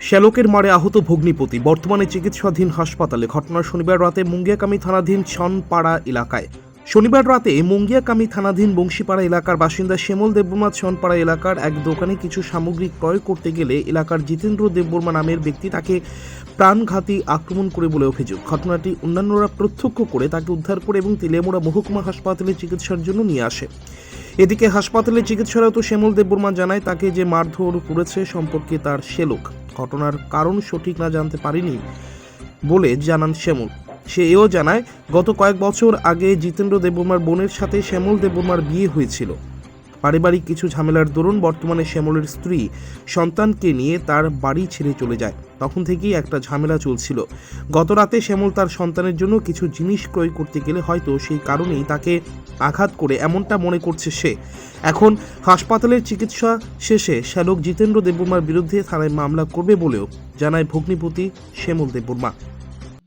শ্যালকের মারে আহত ভগ্নিপতি বর্তমানে চিকিৎসাধীন হাসপাতালে ঘটনা শনিবার রাতে মুঙ্গিয়াকামী থানাধীন ছনপাড়া এলাকায়। শনিবার রাতে মুঙ্গিয়াকামী থানাধীন বংশীপাড়া এলাকার বাসিন্দা শ্যামল দেববর্মা ছনপাড়া এলাকার এক দোকানে কিছু সামগ্রী ক্রয় করতে গেলে এলাকার জিতেন্দ্র দেববর্মা নামের ব্যক্তি তাকে প্রাণঘাতী আক্রমণ করে বলে অভিযোগ। ঘটনাটি অন্যান্যরা প্রত্যক্ষ করে তাকে উদ্ধার করে এবং তেলিয়ামুড়া মহকুমা হাসপাতালে চিকিৎসার জন্য নিয়ে আসে। এদিকে হাসপাতালে চিকিৎসারত শ্যামল দেববর্মা জানায়, তাকে যে মারধর করেছে সম্পর্কে তার শেলক ঘটনার কারণ সঠিক না জানতে পারেনি বলে জানান শ্যামল। সে এও জানায়, গত কয়েক বছর আগে জিতেন্দ্র দেববর্মার বোনের সাথে শ্যামল দেববর্মার বিয়ে হয়েছিল। পারিবারিক কিছু ঝামেলার দরুন বর্তমানে শ্যামলের স্ত্রী সন্তানকে নিয়ে তার বাড়ি ছেড়ে চলে যায়। তখন থেকেই একটা ঝামেলা চলছিল। গত রাতে শ্যামল তার সন্তানের জন্য কিছু জিনিস ক্রয় করতে গেলে হয়তো সেই কারণেই তাকে আঘাত করে এমনটা মনে করছে সে। এখন হাসপাতালের চিকিৎসা শেষে শ্যালক জিতেন্দ্র দেববর্মার বিরুদ্ধে থানায় মামলা করবে বলেও জানায় ভগ্নিপতি শ্যামল দেববর্মা।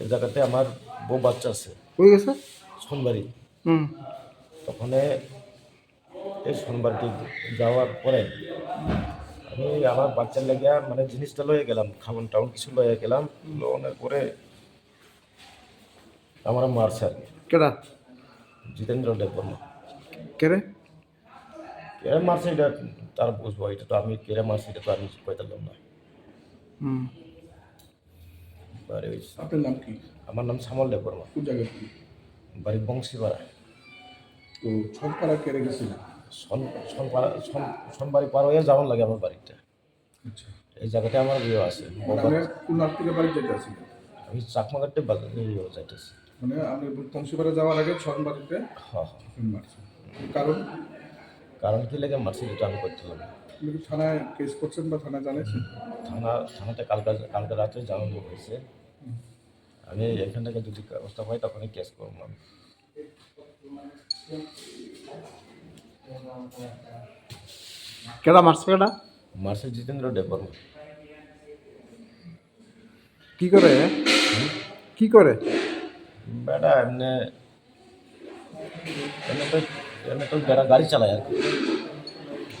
এই জায়গাতে আমার বউ বাচ্চা আছে। হয়ে গেছে? সোনবাড়ি হুম। ওখানে এই সোনবাড়িতে যাওয়ার পরে আমি আমার বাচ্চার লেগে মানে জিনিসটা লয়ে গেলাম খাবার টাউন কিছু লয়ে গেলাম লোনের পরে আমার মারছে আর কি। কেডা? জিতেন্দ্র দেববর্মা। কেরে? কেড়ে মারছে এটা তার বুঝব এটা তো আমি কেড়ে মারছি এটা তো আমি কইতাম না। হুম। বাড়ি ওই আপনার নাম কি? আমার নাম শ্যামল দেববর্মা কোন জায়গায় কি বাড়ি বংশীপাড়া তো ছটপাড়া কেড়ে গেছিলেন? সন সনপাড়া সন সনবাড়ি পার হয়ে যাওয়ার লাগে আমার বাড়িটা আচ্ছা। এই জায়গাতে আমার বিয়ে আছে। মানে আপনি কোন বাড়ি যেতে আছিলেন আমি চাকমাঘাটে বিয়ে যাইতেছি মানে আপনি বংশীপাড়া যাওয়ার আগে ছন বাড়িতে হ্যাঁ। হ্যাঁ মারছেন। কারণ? কারণ কি লেগে মারছি এটা আমি করছিলাম না। আপনি কি থানায় কেস করছেন বা থানায় জানিয়েছেন থানা থানাতে কালকে কালকে রাতে জানানো হয়েছে। আমি এখান থেকে যদি ব্যবস্থা পাই তখনই কেস করব আমি। কেডা মারছে কেডা? মারছে জিতেন্দ্র দেববর্মা। কি করে? কি করে? বেটা এমনি এমনি তো এমনি তো বেড়া গাড়ি চালায় আর কি।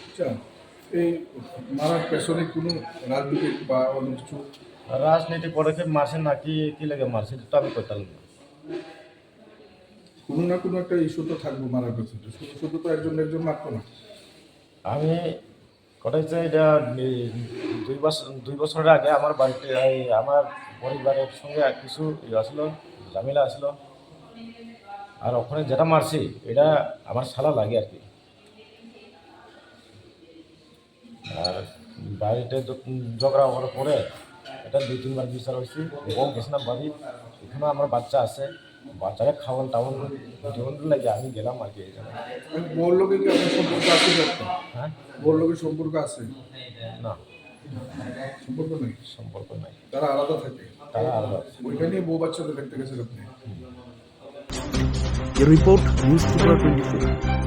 আচ্ছা এই মারার পেছনে কোনো রাজনীতি বা অন্য কিছু রাজনীতি পদক্ষেপ মারছে না কি কি লেগে মারছে? তো আমি করতাম না কোনো না কোনো একটা ইস্যু তো থাকব মারার পেছনে। শুধু শুধু তো একজন একজন মারতো না। আমি কথা হচ্ছে এটা দুই বছর দুই বছরের আগে আমার বাড়িতে আমার পরিবারের সঙ্গে কিছু ইয়ে আসলো ঝামেলা আসলো। আর ওখানে যেটা মারছি এটা আমার শালা লাগে আর কি। আর বাড়িতে ঝগড়া হওয়ার পরে এটা দুই তিনবার বিচার হয়েছি। এবং গেছিলাম বাড়ি এখানে আমার বাচ্চা আছে। বাচ্চাকে খাওয়ান টাওয়ান জীবন লাগে আমি গেলাম আর কি এই। বোর লোকে কি আপনার সম্পর্ক আছে হ্যাঁ? লোকের সম্পর্ক আছে? না। সম্পর্ক নেই? সম্পর্ক নাই। তারা আলাদা থাকে? তারা আলাদা ওইখানে বউ বাচ্চাদের দেখতে গেছেন আপনি? Report news twenty four.